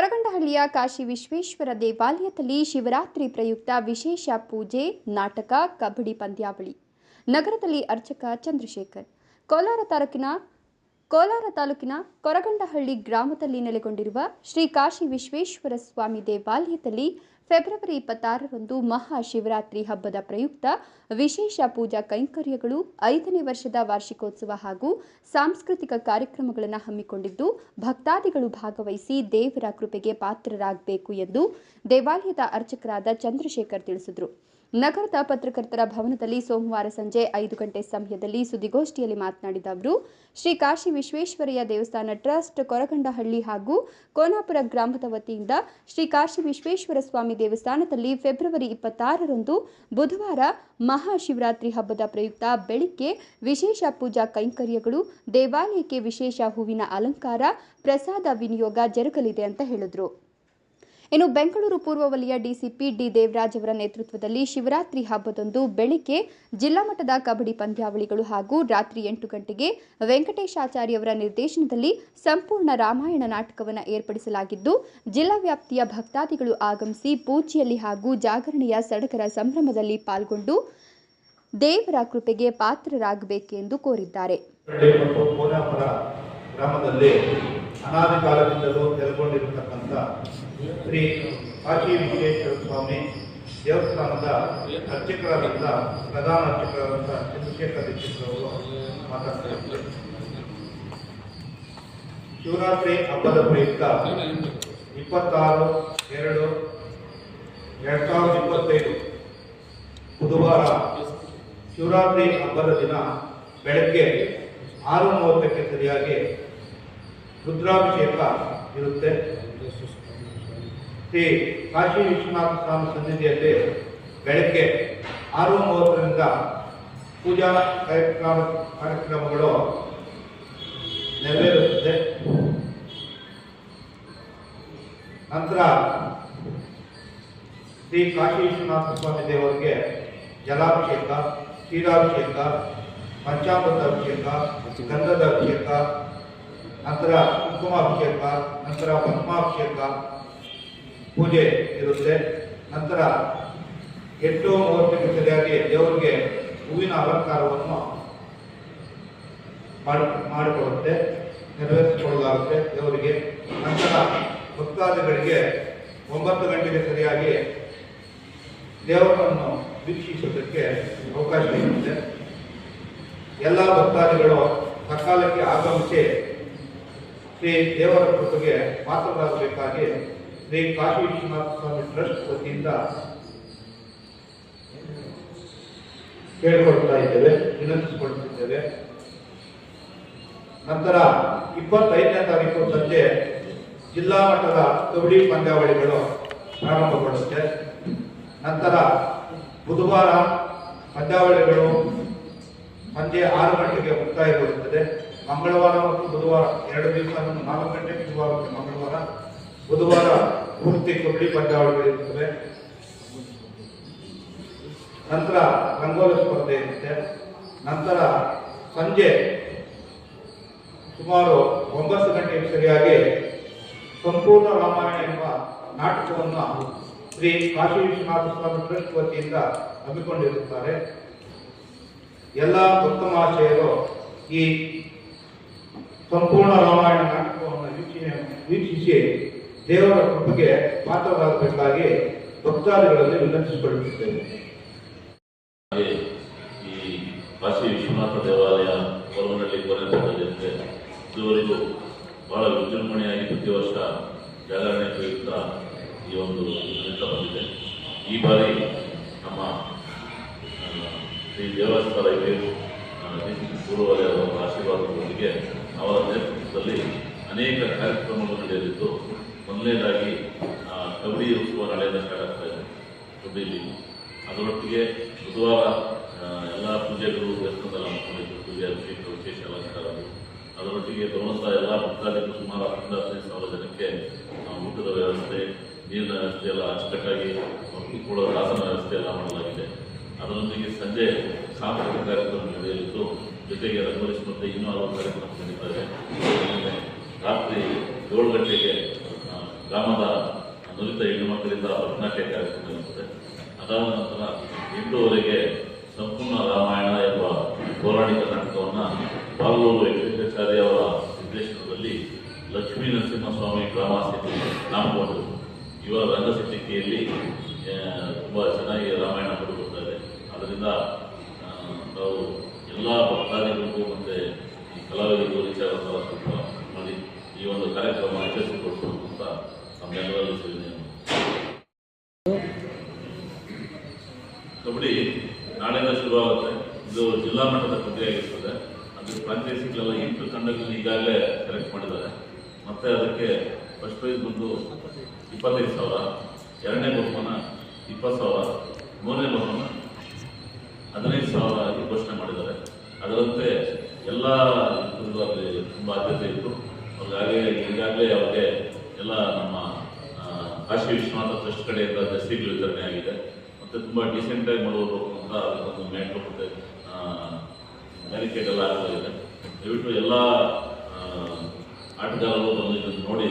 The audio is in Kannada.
ಕೊರಗಂಡಹಳ್ಳಿಯ ಕಾಶಿ ವಿಶ್ವೇಶ್ವರ ದೇವಾಲಯದಲ್ಲಿ ಶಿವರಾತ್ರಿ ಪ್ರಯುಕ್ತ ವಿಶೇಷ ಪೂಜೆ, ನಾಟಕ, ಕಬಡ್ಡಿ ಪಂದ್ಯಾವಳಿ. ನಗರದಲ್ಲಿ ಅರ್ಚಕ ಚಂದ್ರಶೇಖರ್. ಕೋಲಾರ ತಾಲೂಕಿನ ಕೋಲಾರ ತಾಲೂಕಿನ ಕೊರಗಂಡಹಳ್ಳಿ ಗ್ರಾಮದಲ್ಲಿ ನೆಲೆಗೊಂಡಿರುವ ಶ್ರೀ ಕಾಶಿ ವಿಶ್ವೇಶ್ವರ ಸ್ವಾಮಿ ದೇವಾಲಯದಲ್ಲಿ ಫೆಬ್ರವರಿ ಇಪ್ಪತ್ತಾರರಂದು ಮಹಾಶಿವರಾತ್ರಿ ಹಬ್ಬದ ಪ್ರಯುಕ್ತ ವಿಶೇಷ ಪೂಜಾ ಕೈಂಕರ್ಯಗಳು ಐದನೇ ವರ್ಷದ ವಾರ್ಷಿಕೋತ್ಸವ ಹಾಗೂ ಸಾಂಸ್ಕೃತಿಕ ಕಾರ್ಯಕ್ರಮಗಳನ್ನು ಹಮ್ಮಿಕೊಂಡಿದ್ದು, ಭಕ್ತಾದಿಗಳು ಭಾಗವಹಿಸಿ ದೇವರ ಕೃಪೆಗೆ ಪಾತ್ರರಾಗಬೇಕು ಎಂದು ದೇವಾಲಯದ ಅರ್ಚಕರಾದ ಚಂದ್ರಶೇಖರ್ ತಿಳಿಸಿದರು. ನಗರದ ಪತ್ರಕರ್ತರ ಭವನದಲ್ಲಿ ಸೋಮವಾರ ಸಂಜೆ ಐದು ಗಂಟೆ ಸಮಯದಲ್ಲಿ ಸುದ್ದಿಗೋಷ್ಠಿಯಲ್ಲಿ ಮಾತನಾಡಿದ ಅವರು, ಶ್ರೀ ಕಾಶಿ ವಿಶ್ವೇಶ್ವರಯ್ಯ ದೇವಸ್ಥಾನ ಟ್ರಸ್ಟ್ ಕೊರಗಂಡಹಳ್ಳಿ ಹಾಗೂ ಕೋನಾಪುರ ಗ್ರಾಮದ ವತಿಯಿಂದ ಶ್ರೀ ಕಾಶಿ ವಿಶ್ವೇಶ್ವರ ಸ್ವಾಮಿ ದೇವಸ್ಥಾನದಲ್ಲಿ ಫೆಬ್ರವರಿ ಇಪ್ಪತ್ತಾರರಂದು ಬುಧವಾರ ಮಹಾಶಿವರಾತ್ರಿ ಹಬ್ಬದ ಪ್ರಯುಕ್ತ ಬೆಳಿಗ್ಗೆ ವಿಶೇಷ ಪೂಜಾ ಕೈಂಕರ್ಯಗಳು, ದೇವಾಲಯಕ್ಕೆ ವಿಶೇಷ ಹೂವಿನ ಅಲಂಕಾರ, ಪ್ರಸಾದ ವಿನಿಯೋಗ ಜರುಗಲಿದೆ ಅಂತ ಹೇಳಿದರು. ಇನ್ನು ಬೆಂಗಳೂರು ಪೂರ್ವ ವಲಯ ಡಿಸಿಪಿ ಡಿ ದೇವರಾಜ್ ಅವರ ನೇತೃತ್ವದಲ್ಲಿ ಶಿವರಾತ್ರಿ ಹಬ್ಬದಂದು ಬೆಳಿಗ್ಗೆ ಜಿಲ್ಲಾ ಮಟ್ಟದ ಕಬಡ್ಡಿ ಪಂದ್ಯಾವಳಿಗಳು ಹಾಗೂ ರಾತ್ರಿ ಎಂಟು ಗಂಟೆಗೆ ವೆಂಕಟೇಶಾಚಾರ್ಯವರ ನಿರ್ದೇಶನದಲ್ಲಿ ಸಂಪೂರ್ಣ ರಾಮಾಯಣ ನಾಟಕವನ್ನು ಏರ್ಪಡಿಸಲಾಗಿದ್ದು, ಜಿಲ್ಲಾ ವ್ಯಾಪ್ತಿಯ ಭಕ್ತಾದಿಗಳು ಆಗಮಿಸಿ ಪೂಜೆಯಲ್ಲಿ ಹಾಗೂ ಜಾಗರಣೆಯ ಸಡಗರ ಸಂಭ್ರಮದಲ್ಲಿ ಪಾಲ್ಗೊಂಡು ದೇವರ ಕೃಪೆಗೆ ಪಾತ್ರರಾಗಬೇಕೆಂದು ಕೋರಿದ್ದಾರೆ. ಗ್ರಾಮದಲ್ಲಿ ಅನಾದಿ ಕಾಲದಿಂದಲೂ ನೆಲೆಗೊಂಡಿರತಕ್ಕಂಥ ಶ್ರೀ ಕಾಶಿ ವಿಶ್ವೇಶ್ವರ ಸ್ವಾಮಿ ದೇವಸ್ಥಾನದ ಅರ್ಚಕರಾದಂಥ ಪ್ರಧಾನ ಅರ್ಚಕರಾದಂಥ ಚಂದ್ರಶೇಖರ ದೀಕ್ಷಿತ್ ಅವರು ಮಾತಾಡ್ತಾ ಇದ್ದರು. ಶಿವರಾತ್ರಿ ಹಬ್ಬದ ಪ್ರಯುಕ್ತ ಇಪ್ಪತ್ತಾರು, ಎರಡು ಎರಡು ಸಾವಿರದ ಇಪ್ಪತ್ತೈದು ಬುಧವಾರ ಶಿವರಾತ್ರಿ ಹಬ್ಬದ ದಿನ ಬೆಳಗ್ಗೆ ಆರು ಮೂವತ್ತಕ್ಕೆ ಸರಿಯಾಗಿ ರುದ್ರಾಭಿಷೇಕ ಇರುತ್ತೆ. ಶ್ರೀ ಕಾಶಿ ವಿಶ್ವನಾಥ ಸ್ವಾಮಿ ಸನ್ನಿಧಿಯಲ್ಲಿ ಬೆಳಗ್ಗೆ ಆರು ಮೂವತ್ತರಿಂದ ಪೂಜಾ ಕಾರ್ಯಕ್ರಮ ಕಾರ್ಯಕ್ರಮಗಳು ನೆರವೇರುತ್ತದೆ. ನಂತರ ಶ್ರೀ ಕಾಶಿ ವಿಶ್ವನಾಥ ಸ್ವಾಮಿ ದೇವರಿಗೆ ಜಲಾಭಿಷೇಕ, ಕ್ಷೀರಾಭಿಷೇಕ ಪಂಚಾಮೃತ ಅಭಿಷೇಕ ಗಂಧದ ಅಭಿಷೇಕ, ನಂತರ ಕುಂಕುಮಾಭಿಷೇಕ, ನಂತರ ಪದ್ಮಾಭಿಷೇಕ ಪೂಜೆ ಇರುತ್ತೆ. ನಂತರ ಎಂಟು ಮೂವತ್ತಕ್ಕೆ ಸರಿಯಾಗಿ ದೇವರಿಗೆ ಹೂವಿನ ಅಲಂಕಾರವನ್ನು ಮಾಡಿ, ಮಾಡಿಕೊಡುತ್ತೆ ನೆರವೇರಿಸಿಕೊಳ್ಳಲಾಗುತ್ತೆ ದೇವರಿಗೆ. ನಂತರ ಭಕ್ತಾದಿಗಳಿಗೆ ಒಂಬತ್ತು ಗಂಟೆಗೆ ಸರಿಯಾಗಿ ದೇವರನ್ನು ವೀಕ್ಷಿಸೋದಕ್ಕೆ ಅವಕಾಶ ಇರುತ್ತೆ. ಎಲ್ಲ ಭಕ್ತಾದಿಗಳು ಸಕಾಲಕ್ಕೆ ಆಗಮಿಸಿ ಶ್ರೀ ದೇವರ ಕೃಪೆಗೆ ಪಾತ್ರರಾಗಬೇಕಾಗಿ ಶ್ರೀ ಕಾಶಿ ವಿಶ್ವನಾಥ ಸ್ವಾಮಿ ಟ್ರಸ್ಟ್ ವತಿಯಿಂದ ಕೇಳಿಕೊಳ್ತಾ ಇದ್ದೇವೆ ವಿನಂತಿಸಿಕೊಳ್ತಿದ್ದೇವೆ. ನಂತರ ಇಪ್ಪತ್ತೈದನೇ ತಾರೀಕು ಸಂಜೆ ಜಿಲ್ಲಾ ಮಟ್ಟದ ಕಬಡ್ಡಿ ಪಂದ್ಯಾವಳಿಗಳು ಪ್ರಾರಂಭಗೊಳ್ಳುತ್ತೆ. ನಂತರ ಬುಧವಾರ ಪಂದ್ಯಾವಳಿಗಳು ಸಂಜೆ ಆರು ಗಂಟೆಗೆ ಮುಕ್ತಾಯಗೊಳ್ಳುತ್ತದೆ. ಮಂಗಳವಾರ ಮತ್ತು ಬುಧವಾರ ಎರಡು ದಿವಸ ನಾಲ್ಕು ಗಂಟೆಗೆ ಮತ್ತು ಮಂಗಳವಾರ. ಬುಧವಾರ ಪೂರ್ತಿ ಪಂದ್ಯಾವಳಿ ಪಂದ್ಯಾವಳಿಗಳಿರ್ತವೆ ನಂತರ ರಂಗೋಲಿ ಸ್ಪರ್ಧೆ ಇರುತ್ತೆ. ನಂತರ ಸಂಜೆ ಸುಮಾರು ಒಂಬತ್ತು ಗಂಟೆಗೆ ಸರಿಯಾಗಿ ಸಂಪೂರ್ಣ ರಾಮಾಯಣ ಎಂಬ ನಾಟಕವನ್ನು ಶ್ರೀ ಕಾಶಿ ವಿಶ್ವನಾಥ ಸ್ವಾಮಿ ಟ್ರಸ್ಟ್ ವತಿಯಿಂದ ಹಮ್ಮಿಕೊಂಡಿರುತ್ತಾರೆ. ಎಲ್ಲ ಉತ್ತಮ ಮಹಾಶಯರು ಈ ಸಂಪೂರ್ಣ ರಾಮಾಯಣ ನಾಟಕವನ್ನು ವೀಕ್ಷಣೆ ವೀಕ್ಷಿಸಿ ದೇವರ ಕೃಪೆಗೆ ಪಾತ್ರರಾಗಬೇಕಾಗಿ ಭಕ್ತಾದಿಗಳಲ್ಲಿ ವಿನಂತಿಸಿಕೊಳ್ಳುತ್ತಿದ್ದೇನೆ. ಈ ಕಾಶಿ ವಿಶ್ವನಾಥ ದೇವಾಲಯ ಕೊರವನಹಳ್ಳಿ ಕೊನೆಗೊಂಡಿದೆ ಇದುವರೆಗೂ ಬಹಳ ವಿಜೃಂಭಣೆಯಾಗಿ ಪ್ರತಿ ವರ್ಷ ಜಾಗರಣೆ ಪ್ರಯುಕ್ತ ಈ ಒಂದು ನಡೀತಾ ಬಂದಿದೆ. ಈ ಬಾರಿ ನಮ್ಮ ಶ್ರೀ ದೇವಸ್ಥಾನ ಇದೆ. ಪೂರ್ವವಲಯ ಅವರ ಆಶೀರ್ವಾದದೊಂದಿಗೆ ಅವರ ನೇತೃತ್ವದಲ್ಲಿ ಅನೇಕ ಕಾರ್ಯಕ್ರಮಗಳು ನಡೆಯಲಿದ್ದು ಮೊದಲನೇದಾಗಿ ಕಬಡ್ಡಿ ಉತ್ಸವ ನಾಳೆಯಿಂದ ಸ್ಟಾರ್ಟ್ ಆಗ್ತಾ ಇದೆ ಕಬಡ್ಡಿಲಿ ಅದರೊಟ್ಟಿಗೆ ಬುಧವಾರ ಎಲ್ಲ ಪೂಜೆಗಳು, ದೇವಸ್ಥಾನದಲ್ಲಿ ಹಮ್ಮಿಕೊಂಡಿದ್ದು ಪೂಜೆ, ಅಭಿಷೇಕ, ವಿಶೇಷ ಅಲಂಕಾರ ಅದರೊಟ್ಟಿಗೆ ಬರುವಂಥ ಎಲ್ಲ ಭಕ್ತಾದಿಗಳು ಸುಮಾರು ಹತ್ತರಿಂದ ಹದಿನೈದು ಸಾವಿರ ಜನಕ್ಕೆ ಊಟದ ವ್ಯವಸ್ಥೆ, ನೀರಿನ ವ್ಯವಸ್ಥೆ ಎಲ್ಲ ಅಚ್ಚುಕಟ್ಟಾಗಿ ಕೂಡ ಆಸನ ವ್ಯವಸ್ಥೆ ಎಲ್ಲ ಮಾಡಲಾಗಿದೆ. ಅದರೊಂದಿಗೆ ಸಂಜೆ ಸಾಂಸ್ಕೃತಿಕ ಕಾರ್ಯಕ್ರಮ ನಡೆಯಲಿದ್ದು, ಜೊತೆಗೆ ರಂಗೋಲಿ ಸ್ಪರ್ಧೆ ಇನ್ನೂ ಹಲವು ಕಾರ್ಯಕ್ರಮ ನಡೀತಾ ಇದೆ. ರಾತ್ರಿ ಏಳು ಗಂಟೆಗೆ ಗ್ರಾಮದ ನುರಿತ ಹೆಣ್ಣುಮಕ್ಕಳಿಂದ ಭರತನಾಟ್ಯ ಕಾರ್ಯಕ್ರಮ ಇರುತ್ತದೆ ಅದಾದ ನಂತರ ಎಂಟೂವರೆಗೆ ಸಂಪೂರ್ಣ ರಾಮಾಯಣ ಎಂಬ ಪೌರಾಣಿಕ ನಾಟಕವನ್ನು ಬಾಲೂರು ವೆಂಕಟೇಶಾಚಾರ್ಯ ಅವರ ನಿರ್ದೇಶನದಲ್ಲಿ ಲಕ್ಷ್ಮೀ ನರಸಿಂಹಸ್ವಾಮಿ ಡ್ರಾಮಾಸಿಟಿ ನಾಮಗೊಂಡು ಇವರ ರಂಗಸಿದ್ಧಿಕೆಯಲ್ಲಿ ತುಂಬ ಚೆನ್ನಾಗಿ ರಾಮಾಯಣ ಇದೆ ಅದರಿಂದ ನಾವು ಎಲ್ಲ ಭಕ್ತಾದಿಗಳಿಗೂ ಮತ್ತು ಕಲಾವಿದರಿಗೂ ಸ್ವಲ್ಪ ಮಾಡಿ ಈ ಒಂದು ಕಾರ್ಯಕ್ರಮ ಕಬಡ್ಡಿ ನಾಳೆಯಿಂದ ಶುರುವಾಗುತ್ತೆ. ಇದು ಜಿಲ್ಲಾ ಮಟ್ಟದ ಕಬಡ್ಡಿ ಆಗಿರ್ತದೆ. ಅದು ಪಂಚಾಯಿತಿಗಳೆಲ್ಲ ಎಂಟು ತಂಡಗಳನ್ನ ಈಗಾಗಲೇ ಸೆಲೆಕ್ಟ್ ಮಾಡಿದ್ದಾರೆ. ಮತ್ತೆ ಅದಕ್ಕೆ ಫಸ್ಟ್ ಪ್ರೈಸ್ ಬಂದು ಇಪ್ಪತ್ತೈದು ಸಾವಿರ, ಎರಡನೇ ಬಹುಮಾನ ಇಪ್ಪತ್ತು ಸಾವಿರ, ಮೂರನೇ ಬಹುಮಾನ ಹದಿನೈದು ಸಾವಿರ ಆಗಿ ಘೋಷಣೆ ಮಾಡಿದ್ದಾರೆ. ಅದರಂತೆ ಎಲ್ಲ ತುಂಬ ಆದ್ಯತೆ ಇತ್ತು. ಹಾಗಾಗಿ ಈಗಾಗಲೇ ಅವ್ರಿಗೆ ಎಲ್ಲ ನಮ್ಮ ಕಾಶಿ ವಿಶ್ವನಾಥ ಟ್ರಸ್ಟ್ ಕಡೆಯಿಂದ ದಸ್ತಿಗಳು ವಿತರಣೆ ಆಗಿದೆ. ಮತ್ತು ತುಂಬ ಡಿಸೆಂಟಾಗಿ ಮಾಡಬೇಕು ಅಂತ ಒಂದು ಮ್ಯಾಟ್ರು ಮತ್ತು ಬ್ಯಾರಿಕೇಡ್ ಎಲ್ಲ ಆಗಲಾಗಿದೆ ದಯವಿಟ್ಟು ಎಲ್ಲ ಆಟಗಾರರು ಬಂದು ಇದನ್ನು ನೋಡಿ.